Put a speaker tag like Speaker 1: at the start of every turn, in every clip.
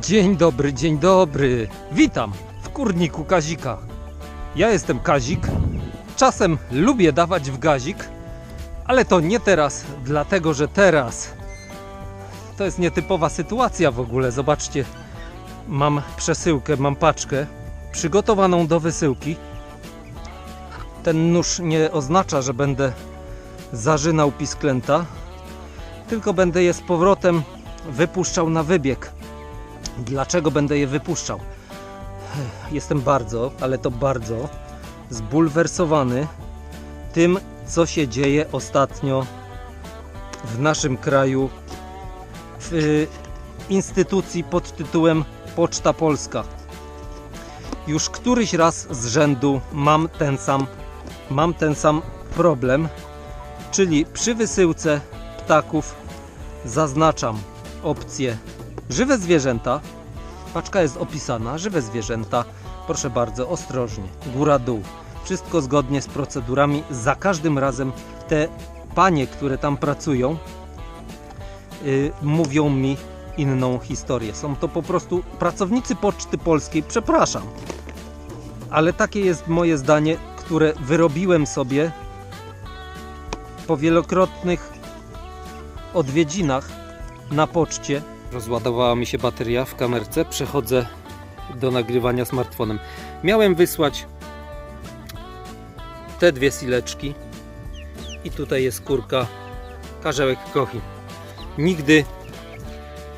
Speaker 1: Dzień dobry, dzień dobry. Witam w kurniku Kazika. Ja jestem Kazik. Czasem lubię dawać w gazik, ale to nie teraz, dlatego że teraz to jest nietypowa sytuacja w ogóle. Zobaczcie, mam przesyłkę, mam paczkę przygotowaną do wysyłki. Ten nóż nie oznacza, że będę zarzynał pisklęta, tylko będę je z powrotem wypuszczał na wybieg. Dlaczego będę je wypuszczał? Jestem bardzo, ale to bardzo zbulwersowany tym, co się dzieje ostatnio w naszym kraju w y, instytucji pod tytułem Poczta Polska. Już któryś raz z rzędu mam ten sam, mam ten sam problem, czyli przy wysyłce ptaków zaznaczam opcję żywe zwierzęta. Paczka jest opisana, żywe zwierzęta. Proszę bardzo, ostrożnie, góra dół. Wszystko zgodnie z procedurami. Za każdym razem te panie, które tam pracują, yy, mówią mi inną historię. Są to po prostu pracownicy Poczty Polskiej. Przepraszam, ale takie jest moje zdanie, które wyrobiłem sobie po wielokrotnych odwiedzinach na poczcie. Rozładowała mi się bateria w kamerce. Przechodzę do nagrywania smartfonem. Miałem wysłać te dwie sileczki i tutaj jest kurka karzełek kochi. Nigdy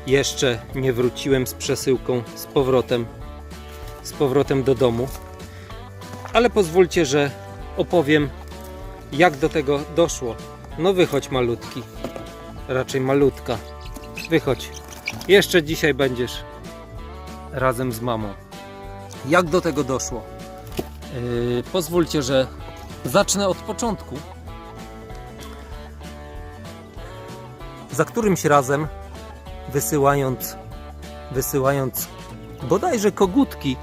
Speaker 1: jeszcze nie wróciłem z przesyłką z powrotem z powrotem do domu. Ale pozwólcie, że opowiem jak do tego doszło. No wychodź malutki. Raczej malutka. Wychodź. Jeszcze dzisiaj będziesz razem z mamą. Jak do tego doszło? Yy, pozwólcie, że zacznę od początku. Za którymś razem wysyłając wysyłając bodajże kogutki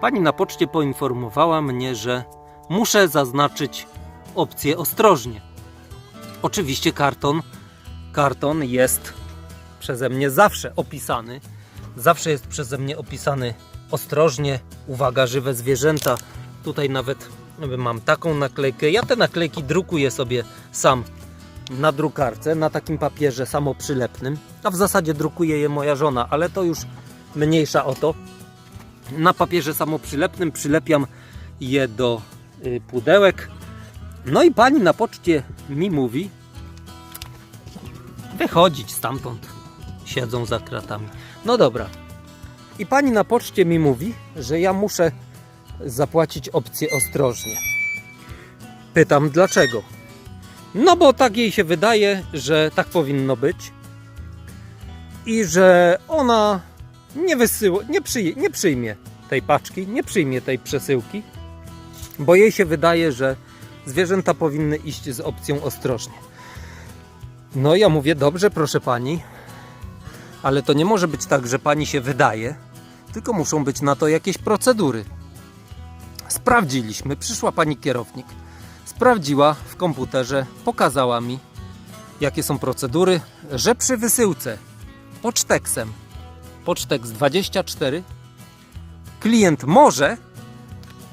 Speaker 1: pani na poczcie poinformowała mnie, że muszę zaznaczyć opcję ostrożnie. Oczywiście karton karton jest przeze mnie zawsze opisany. Zawsze jest przeze mnie opisany ostrożnie. Uwaga, żywe zwierzęta. Tutaj nawet mam taką naklejkę. Ja te naklejki drukuję sobie sam na drukarce, na takim papierze samoprzylepnym. A w zasadzie drukuje je moja żona, ale to już mniejsza o to. Na papierze samoprzylepnym przylepiam je do y, pudełek. No i pani na poczcie mi mówi, wychodzić stamtąd. Siedzą za kratami. No dobra. I pani na poczcie mi mówi, że ja muszę zapłacić opcję ostrożnie. Pytam dlaczego. No bo tak jej się wydaje, że tak powinno być. I że ona nie wysyła, nie, przyj nie przyjmie tej paczki, nie przyjmie tej przesyłki, bo jej się wydaje, że zwierzęta powinny iść z opcją ostrożnie. No ja mówię, dobrze, proszę pani, ale to nie może być tak, że pani się wydaje, tylko muszą być na to jakieś procedury. Sprawdziliśmy, przyszła pani kierownik, sprawdziła w komputerze, pokazała mi, jakie są procedury, że przy wysyłce poczteksem, poczteks 24, klient może,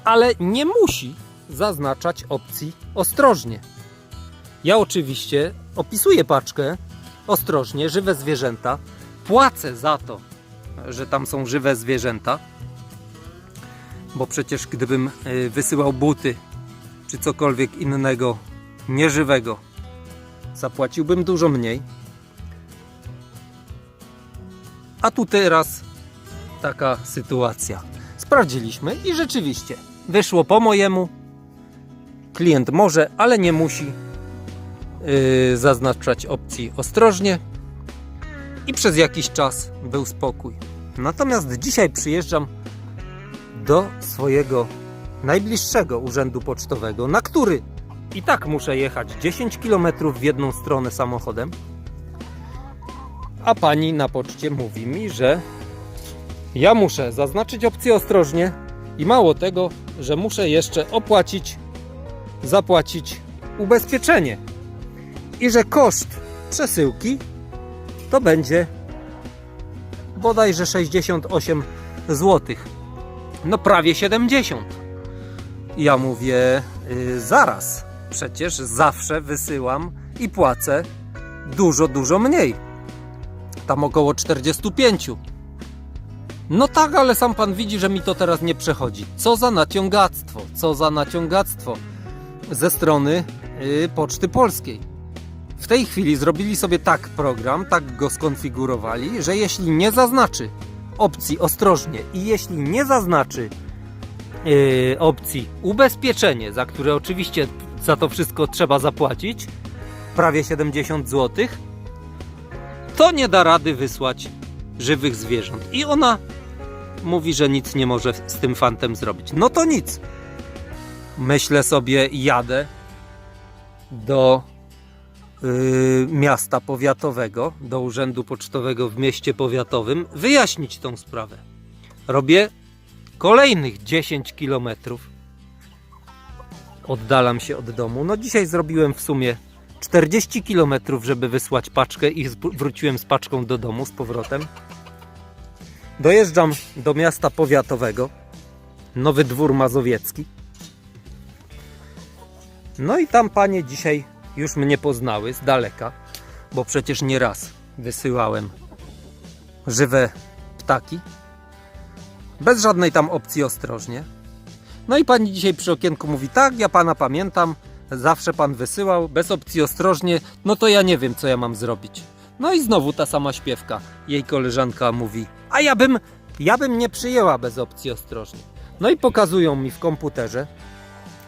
Speaker 1: ale nie musi zaznaczać opcji ostrożnie. Ja oczywiście opisuję paczkę ostrożnie, żywe zwierzęta. Płacę za to, że tam są żywe zwierzęta. Bo przecież gdybym y, wysyłał buty czy cokolwiek innego nieżywego, zapłaciłbym dużo mniej. A tu teraz taka sytuacja. Sprawdziliśmy i rzeczywiście wyszło po mojemu. Klient może, ale nie musi yy, zaznaczać opcji ostrożnie i przez jakiś czas był spokój. Natomiast dzisiaj przyjeżdżam do swojego najbliższego urzędu pocztowego, na który i tak muszę jechać 10 km w jedną stronę samochodem. A pani na poczcie mówi mi, że ja muszę zaznaczyć opcję ostrożnie i mało tego, że muszę jeszcze opłacić, zapłacić ubezpieczenie i że koszt przesyłki to będzie bodajże 68 zł. No prawie 70. Ja mówię, y, zaraz, przecież zawsze wysyłam i płacę dużo, dużo mniej. Tam około 45. No tak, ale sam pan widzi, że mi to teraz nie przechodzi. Co za naciągactwo, co za naciągactwo ze strony y, Poczty Polskiej. W tej chwili zrobili sobie tak program, tak go skonfigurowali, że jeśli nie zaznaczy opcji ostrożnie i jeśli nie zaznaczy yy, opcji ubezpieczenie, za które oczywiście za to wszystko trzeba zapłacić, prawie 70 zł, to nie da rady wysłać żywych zwierząt. I ona mówi, że nic nie może z tym fantem zrobić. No to nic. Myślę sobie, jadę do miasta powiatowego, do urzędu pocztowego w mieście powiatowym, wyjaśnić tą sprawę. Robię kolejnych 10 kilometrów. Oddalam się od domu. No dzisiaj zrobiłem w sumie 40 kilometrów, żeby wysłać paczkę i wróciłem z paczką do domu z powrotem. Dojeżdżam do miasta powiatowego. Nowy Dwór Mazowiecki. No i tam panie dzisiaj już mnie poznały z daleka, bo przecież nie raz wysyłałem żywe ptaki. Bez żadnej tam opcji ostrożnie. No i pani dzisiaj przy okienku mówi: Tak, ja pana pamiętam, zawsze pan wysyłał, bez opcji ostrożnie, no to ja nie wiem, co ja mam zrobić. No i znowu ta sama śpiewka. Jej koleżanka mówi: A ja bym, ja bym nie przyjęła bez opcji ostrożnie. No i pokazują mi w komputerze,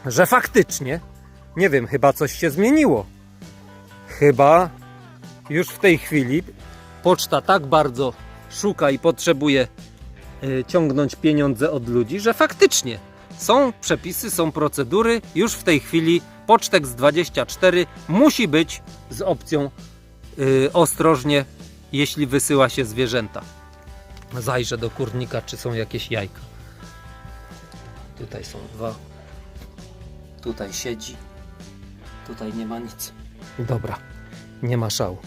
Speaker 1: że faktycznie, nie wiem, chyba coś się zmieniło. Chyba już w tej chwili poczta tak bardzo szuka i potrzebuje y, ciągnąć pieniądze od ludzi, że faktycznie są przepisy, są procedury. Już w tej chwili Pocztek z 24 musi być z opcją y, ostrożnie, jeśli wysyła się zwierzęta. Zajrzę do kurnika, czy są jakieś jajka. Tutaj są dwa. Tutaj siedzi. Tutaj nie ma nic. Dobra, nie ma szału.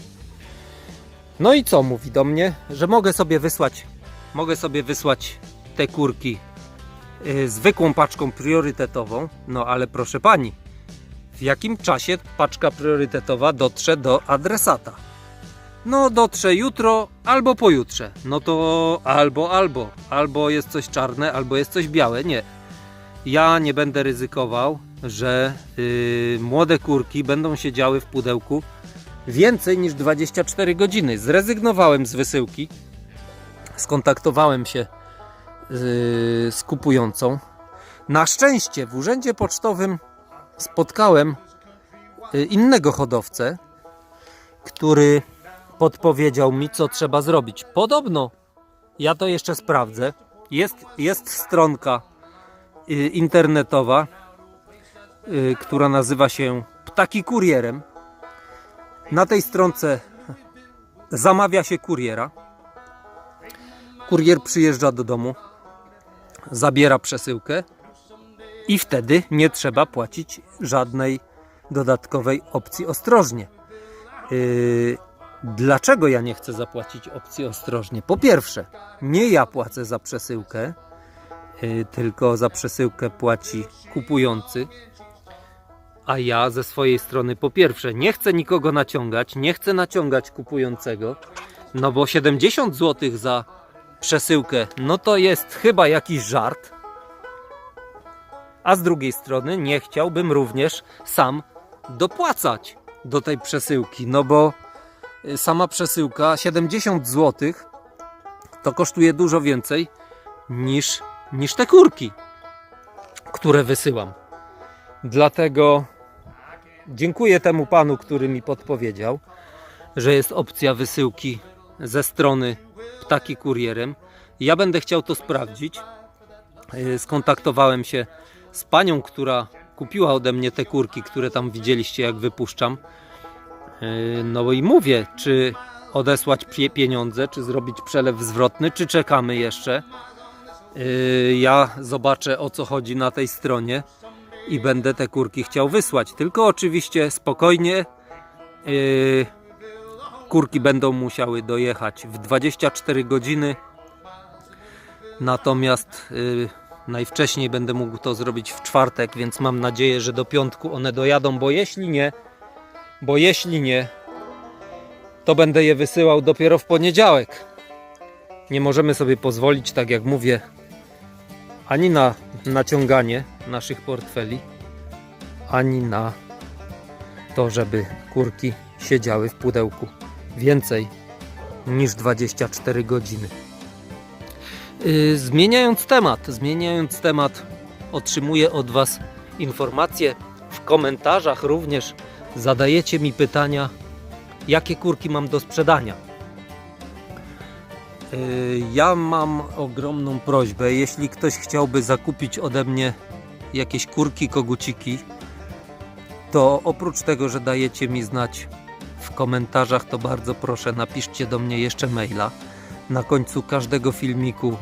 Speaker 1: No i co mówi do mnie, że mogę sobie wysłać, mogę sobie wysłać te kurki y, zwykłą paczką priorytetową. No ale proszę pani, w jakim czasie paczka priorytetowa dotrze do adresata? No dotrze jutro albo pojutrze. No to albo, albo. Albo jest coś czarne, albo jest coś białe. Nie. Ja nie będę ryzykował, że yy, młode kurki będą siedziały w pudełku więcej niż 24 godziny. Zrezygnowałem z wysyłki. Skontaktowałem się yy, z kupującą. Na szczęście w urzędzie pocztowym spotkałem y, innego hodowcę, który podpowiedział mi, co trzeba zrobić. Podobno, ja to jeszcze sprawdzę, jest, jest stronka y, internetowa, która nazywa się Ptaki Kurierem. Na tej stronce zamawia się kuriera. Kurier przyjeżdża do domu, zabiera przesyłkę i wtedy nie trzeba płacić żadnej dodatkowej opcji ostrożnie. Yy, dlaczego ja nie chcę zapłacić opcji ostrożnie? Po pierwsze, nie ja płacę za przesyłkę, yy, tylko za przesyłkę płaci kupujący. A ja ze swojej strony, po pierwsze, nie chcę nikogo naciągać, nie chcę naciągać kupującego, no bo 70 zł za przesyłkę, no to jest chyba jakiś żart a z drugiej strony nie chciałbym również sam dopłacać do tej przesyłki, no bo y, sama przesyłka 70 zł to kosztuje dużo więcej niż, niż te kurki, które wysyłam. Dlatego dziękuję temu panu, który mi podpowiedział, że jest opcja wysyłki ze strony ptaki kurierem. Ja będę chciał to sprawdzić. Y, Skontaktowałem się z panią, która kupiła ode mnie te kurki, które tam widzieliście, jak wypuszczam. Yy, No i mówię, czy odesłać pie- pieniądze, czy zrobić przelew zwrotny, czy czekamy jeszcze. Yy, Ja zobaczę o co chodzi na tej stronie i będę te kurki chciał wysłać. Tylko oczywiście spokojnie. yy, kurki będą musiały dojechać w 24 godziny. Natomiast y, najwcześniej będę mógł to zrobić w czwartek, więc mam nadzieję, że do piątku one dojadą, bo jeśli nie, bo jeśli nie, to będę je wysyłał dopiero w poniedziałek. Nie możemy sobie pozwolić, tak jak mówię, ani na naciąganie naszych portfeli, ani na to, żeby kurki siedziały w pudełku więcej niż 24 godziny. Yy, Zmieniając temat, zmieniając temat, otrzymuję od Was informacje. W komentarzach również zadajecie mi pytania, jakie kurki mam do sprzedania. Yy, Ja mam ogromną prośbę, jeśli ktoś chciałby zakupić ode mnie jakieś kurki, koguciki, to oprócz tego, że dajecie mi znać w komentarzach, to bardzo proszę napiszcie do mnie jeszcze maila. Na końcu każdego filmiku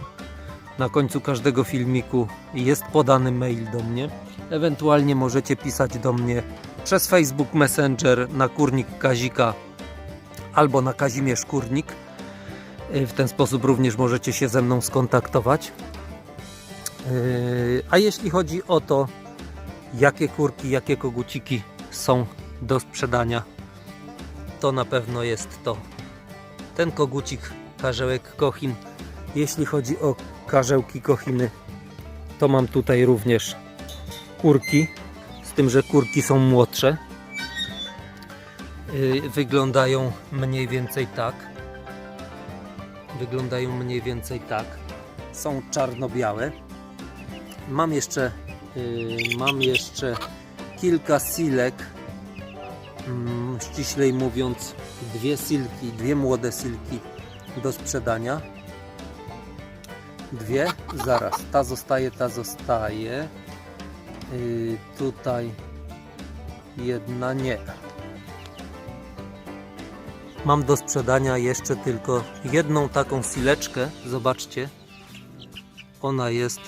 Speaker 1: na końcu każdego filmiku jest podany mail do mnie. Ewentualnie możecie pisać do mnie przez Facebook Messenger na Kurnik Kazika albo na Kazimierz Kurnik. W ten sposób również możecie się ze mną skontaktować. Yy, A jeśli chodzi o to, jakie kurki, jakie koguciki są do sprzedania, to na pewno jest to ten kogucik karzełek Kochin. Jeśli chodzi o karzełki Kochiny, to mam tutaj również kurki, z tym, że kurki są młodsze. Yy, Wyglądają mniej więcej tak. Wyglądają mniej więcej tak. Są czarno-białe. Mam jeszcze, yy, mam jeszcze kilka silek. Mm, ściślej mówiąc, dwie silki, dwie młode silki do sprzedania. Dwie, zaraz, ta zostaje, ta zostaje. Yy, tutaj jedna nie. Mam do sprzedania jeszcze tylko jedną taką sileczkę. Zobaczcie, ona jest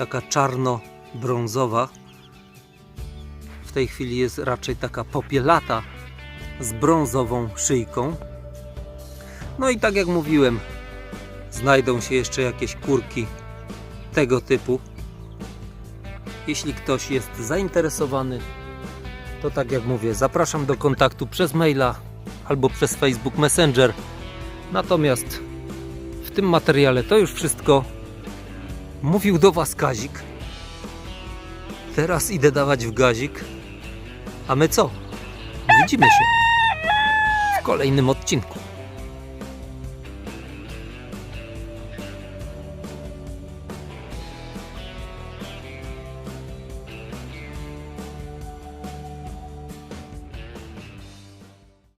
Speaker 1: taka czarno-brązowa. W tej chwili jest raczej taka popielata z brązową szyjką. No i tak jak mówiłem, znajdą się jeszcze jakieś kurki tego typu. Jeśli ktoś jest zainteresowany, to tak jak mówię, zapraszam do kontaktu przez maila albo przez Facebook Messenger. Natomiast w tym materiale to już wszystko. Mówił do Was Kazik. Teraz idę dawać w gazik. A my co? Widzimy się w kolejnym odcinku.